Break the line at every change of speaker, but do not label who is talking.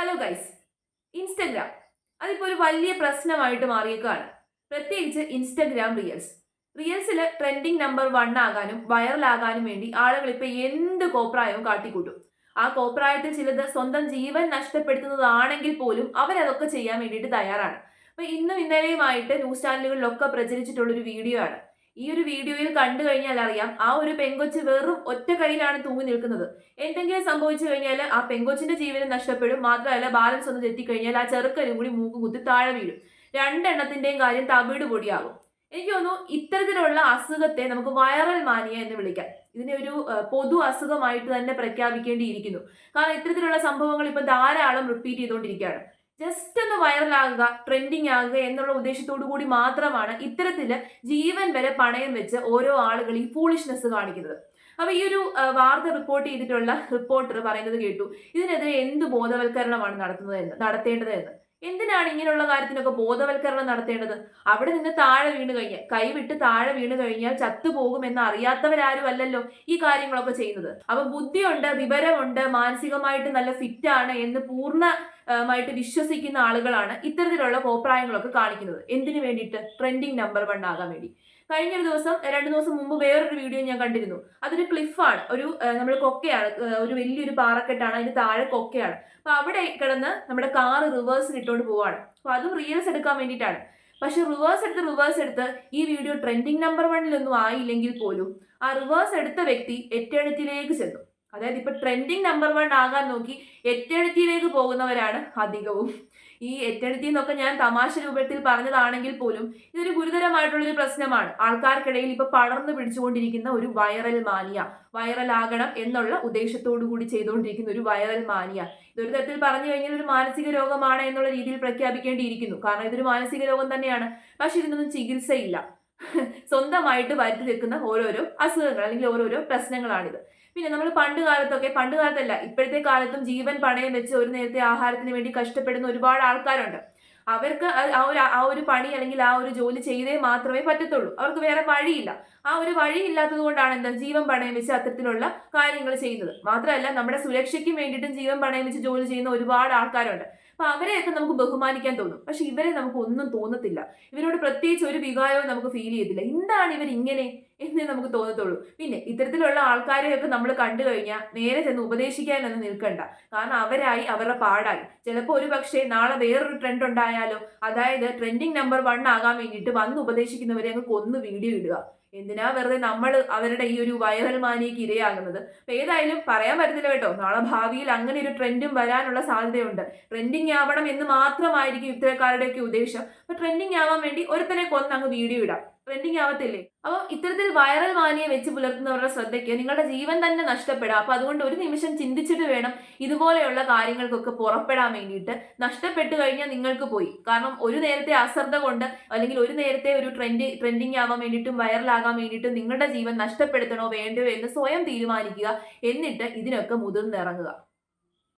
Hello guys Instagram അതിപ്പോൾ ഒരു വലിയ പ്രശ്നമായിട്ട് മാറിയേക്കാണ്. പ്രത്യേകിച്ച് ഇൻസ്റ്റഗ്രാം റീൽസ് റീൽസിൽ ട്രെൻഡിങ് നമ്പർ വൺ ആകാനും വൈറലാകാനും വേണ്ടി ആളുകൾ ഇപ്പോൾ എന്ത് കോപ്രായവും കാട്ടിക്കൂട്ടും. ആ കോപ്രായത്തിൽ ചിലത് സ്വന്തം ജീവൻ നഷ്ടപ്പെടുത്തുന്നതാണെങ്കിൽ പോലും അവരതൊക്കെ ചെയ്യാൻ വേണ്ടിയിട്ട് തയ്യാറാണ്. അപ്പോൾ ഇന്നും ഇന്നലെയുമായിട്ട് ന്യൂസ് ചാനലുകളിലൊക്കെ പ്രചരിച്ചിട്ടുള്ള ഒരു വീഡിയോ ആണ് ഈ ഒരു വീഡിയോയിൽ കണ്ടു കഴിഞ്ഞാൽ അറിയാം ആ ഒരു പെങ്കൊച്ച് വെറും ഒറ്റ കയ്യിലാണ് തൂങ്ങി നിൽക്കുന്നത്. എന്തെങ്കിലും സംഭവിച്ചു കഴിഞ്ഞാൽ ആ പെങ്കൊച്ചിന്റെ ജീവനം നഷ്ടപ്പെടും. മാത്രമല്ല ബാലൻസ് ഒന്ന് തെറ്റിക്കഴിഞ്ഞാൽ ആ ചെറുക്കനും കൂടി മൂക്ക് കുത്തി താഴെ വീഴും. രണ്ടെണ്ണത്തിന്റെയും കാര്യം തവിട് പൊടിയാകും. എനിക്ക് തോന്നുന്നു ഇത്തരത്തിലുള്ള അസുഖത്തെ നമുക്ക് വൈറൽ മാനിയ എന്ന് വിളിക്കാം. ഇതിനെ ഒരു പൊതു അസുഖമായിട്ട് തന്നെ പ്രഖ്യാപിക്കേണ്ടിയിരിക്കുന്നു. കാരണം ഇത്തരത്തിലുള്ള സംഭവങ്ങൾ ഇപ്പൊ ധാരാളം റിപ്പീറ്റ് ചെയ്തുകൊണ്ടിരിക്കുകയാണ്. ജസ്റ്റ് ഒന്ന് വൈറലാകുക ട്രെൻഡിങ് ആകുക എന്നുള്ള ഉദ്ദേശത്തോടു കൂടി മാത്രമാണ് ഇത്തരത്തിൽ ജീവൻ വരെ പണയം വെച്ച് ഓരോ ആളുകൾ ഈ ഫൂളിഷ്നെസ് കാണിക്കുന്നത്. അപ്പൊ ഈ ഒരു വാർത്ത റിപ്പോർട്ട് ചെയ്തിട്ടുള്ള റിപ്പോർട്ടർ പറയുന്നത് കേട്ടു. ഇതിനെതിരെ എന്ത് ബോധവൽക്കരണമാണ് നടത്തുന്നത് എന്ന് നടത്തേണ്ടത് എന്ന്. എന്തിനാണ് ഇങ്ങനെയുള്ള കാര്യത്തിനൊക്കെ ബോധവൽക്കരണം നടത്തേണ്ടത്? അവിടെ നിന്ന് താഴെ വീണ് കഴിഞ്ഞാൽ കൈവിട്ട് താഴെ വീണ് കഴിഞ്ഞാൽ ചത്തുപോകുമെന്ന് അറിയാത്തവരാരും അല്ലല്ലോ ഈ കാര്യങ്ങളൊക്കെ ചെയ്യുന്നത്. അപ്പൊ ബുദ്ധിയുണ്ട് വിവരമുണ്ട് മാനസികമായിട്ട് നല്ല ഫിറ്റാണ് എന്ന് പൂർണമായിട്ട് വിശ്വസിക്കുന്ന ആളുകളാണ് ഇത്തരത്തിലുള്ള കോപ്രായങ്ങളൊക്കെ കാണിക്കുന്നത്. എന്തിനു വേണ്ടിയിട്ട്? ട്രെൻഡിങ് നമ്പർ വൺ ആകാൻ വേണ്ടി. കഴിഞ്ഞ ഒരു ദിവസം രണ്ടു ദിവസം മുമ്പ് വേറൊരു വീഡിയോ ഞാൻ കണ്ടിരുന്നു. അതൊരു ക്ലിഫാണ്. ഒരു നമ്മൾ കൊക്കയാണ്. ഒരു വലിയൊരു പാറക്കെട്ടാണ്. അതിന് താഴെ കൊക്കയാണ്. അപ്പൊ അവിടെ കിടന്ന് നമ്മുടെ കാറ് റിവേഴ്സിൽ ഇട്ടുകൊണ്ട് പോവാണ്. അപ്പൊ അതും റീൽസ് എടുക്കാൻ വേണ്ടിയിട്ടാണ്. പക്ഷെ റിവേഴ്സ് എടുത്ത് റിവേഴ്സ് എടുത്ത് ഈ വീഡിയോ ട്രെൻഡിങ് നമ്പർ വണ്ണിലൊന്നും ആയില്ലെങ്കിൽ പോലും ആ റിവേഴ്സ് എടുത്ത വ്യക്തി എറ്റേണത്തിലേക്ക് ചെന്നു. അതായത് ഇപ്പൊ ട്രെൻഡിങ് നമ്പർ വൺ ആകാൻ നോക്കി എറ്റേണിറ്റിയിലേക്ക് പോകുന്നവരാണ് അധികവും. ഈ എറ്റേണിറ്റി എന്നൊക്കെ ഞാൻ തമാശ രൂപത്തിൽ പറഞ്ഞതാണെങ്കിൽ പോലും ഇതൊരു ഗുരുതരമായിട്ടുള്ളൊരു പ്രശ്നമാണ്. ആൾക്കാർക്കിടയിൽ ഇപ്പൊ പടർന്നു പിടിച്ചുകൊണ്ടിരിക്കുന്ന ഒരു വൈറൽ മാനിയ വൈറൽ ആകണം എന്നുള്ള ഉദ്ദേശത്തോടു കൂടി ചെയ്തുകൊണ്ടിരിക്കുന്ന ഒരു വൈറൽ മാനിയ ഇതൊരു തരത്തിൽ പറഞ്ഞു കഴിഞ്ഞാൽ ഒരു മാനസിക രോഗമാണ് എന്നുള്ള രീതിയിൽ പ്രഖ്യാപിക്കേണ്ടിയിരിക്കുന്നു. കാരണം ഇതൊരു മാനസിക രോഗം തന്നെയാണ്. പക്ഷെ ഇതിനൊന്നും ചികിത്സയില്ല. സ്വന്തമായിട്ട് വരുത്തി വെക്കുന്ന ഓരോരോ അസുഖങ്ങൾ അല്ലെങ്കിൽ ഓരോരോ പ്രശ്നങ്ങളാണിത്. പിന്നെ നമ്മൾ പണ്ട് കാലത്തൊക്കെ പണ്ട് കാലത്തല്ല ഇപ്പോഴത്തെ കാലത്തും ജീവൻ പണയം വെച്ച് ഒരു നേരത്തെ ആഹാരത്തിന് വേണ്ടി കഷ്ടപ്പെടുന്ന ഒരുപാട് ആൾക്കാരുണ്ട്. അവർക്ക് ആ- ഒരു ആ ഒരു പണി അല്ലെങ്കിൽ ആ ഒരു ജോലി ചെയ്തേ മാത്രമേ പറ്റത്തുള്ളൂ. അവർക്ക് വേറെ വഴിയില്ല. ആ ഒരു വഴി ഇല്ലാത്തത് കൊണ്ടാണ് എന്താ ജീവൻ പണയം വെച്ച് അത്തരത്തിലുള്ള കാര്യങ്ങൾ ചെയ്യുന്നത്. മാത്രമല്ല നമ്മുടെ സുരക്ഷയ്ക്ക് വേണ്ടിയിട്ടും ജീവൻ പണയം വെച്ച് ജോലി ചെയ്യുന്ന ഒരുപാട് ആൾക്കാരുണ്ട്. അപ്പൊ അവരെയൊക്കെ നമുക്ക് ബഹുമാനിക്കാൻ തോന്നും. പക്ഷെ ഇവരെ നമുക്ക് ഒന്നും തോന്നത്തില്ല. ഇവരോട് പ്രത്യേകിച്ച് ഒരു വികാരവും നമുക്ക് ഫീൽ ചെയ്യത്തില്ല. എന്താണ് ഇവർ ഇങ്ങനെ എന്നേ നമുക്ക് തോന്നത്തുള്ളൂ. പിന്നെ ഇത്തരത്തിലുള്ള ആൾക്കാരെയൊക്കെ നമ്മൾ കണ്ടു കഴിഞ്ഞാൽ നേരെ ചെന്ന് ഉപദേശിക്കാനൊന്നും നിൽക്കണ്ട. കാരണം അവരായി അവരുടെ പാടായി. ചിലപ്പോൾ ഒരു പക്ഷേ നാളെ വേറൊരു ട്രെൻഡ് ഉണ്ടായാലോ അതായത് ട്രെൻഡിങ് നമ്പർ വൺ ആകാൻ വേണ്ടിയിട്ട് വന്ന് ഉപദേശിക്കുന്നവരെ അങ്ങ് കൊന്ന് വീഡിയോ ഇടുക. എന്തിനാ വെറുതെ നമ്മൾ അവരുടെ ഈ ഒരു വൈറൽ മാനിയക്ക് ഇരയാകുന്നത്? അപ്പൊ ഏതായാലും പറയാൻ പറ്റത്തില്ല കേട്ടോ. നാളെ ഭാവിയിൽ അങ്ങനെ ഒരു ട്രെൻഡും വരാനുള്ള സാധ്യതയുണ്ട്. ട്രെൻഡിങ് ആവണം എന്ന് മാത്രമായിരിക്കും ഇത്തരക്കാരുടെയൊക്കെ ഉദ്ദേശം. അപ്പൊ ട്രെൻഡിങ് ആവാൻ വേണ്ടി ഒരുത്തനെ കൊന്ന് അങ്ങ് വീഡിയോ ഇടാം. ട്രെൻഡിങ് ആവത്തില്ലേ? അപ്പോൾ ഇത്തരത്തിൽ വൈറൽ വാനിയെ വെച്ച് പുലർത്തുന്നവരുടെ ശ്രദ്ധയ്ക്ക് നിങ്ങളുടെ ജീവൻ തന്നെ നഷ്ടപ്പെടാം. അപ്പൊ അതുകൊണ്ട് ഒരു നിമിഷം ചിന്തിച്ചിട്ട് വേണം ഇതുപോലെയുള്ള കാര്യങ്ങൾക്കൊക്കെ പുറപ്പെടാൻ വേണ്ടിയിട്ട്. നഷ്ടപ്പെട്ടു കഴിഞ്ഞാൽ നിങ്ങൾക്ക് പോയി. കാരണം ഒരു നേരത്തെ അശ്രദ്ധ കൊണ്ട് അല്ലെങ്കിൽ ഒരു നേരത്തെ ഒരു ട്രെൻഡി ട്രെൻഡിങ് ആവാൻ വേണ്ടിയിട്ടും വൈറലാകാൻ വേണ്ടിയിട്ടും നിങ്ങളുടെ ജീവൻ നഷ്ടപ്പെടുത്തണോ വേണ്ടോ എന്ന് സ്വയം തീരുമാനിക്കുക. എന്നിട്ട് ഇതിനൊക്കെ മുതിർന്നിറങ്ങുക.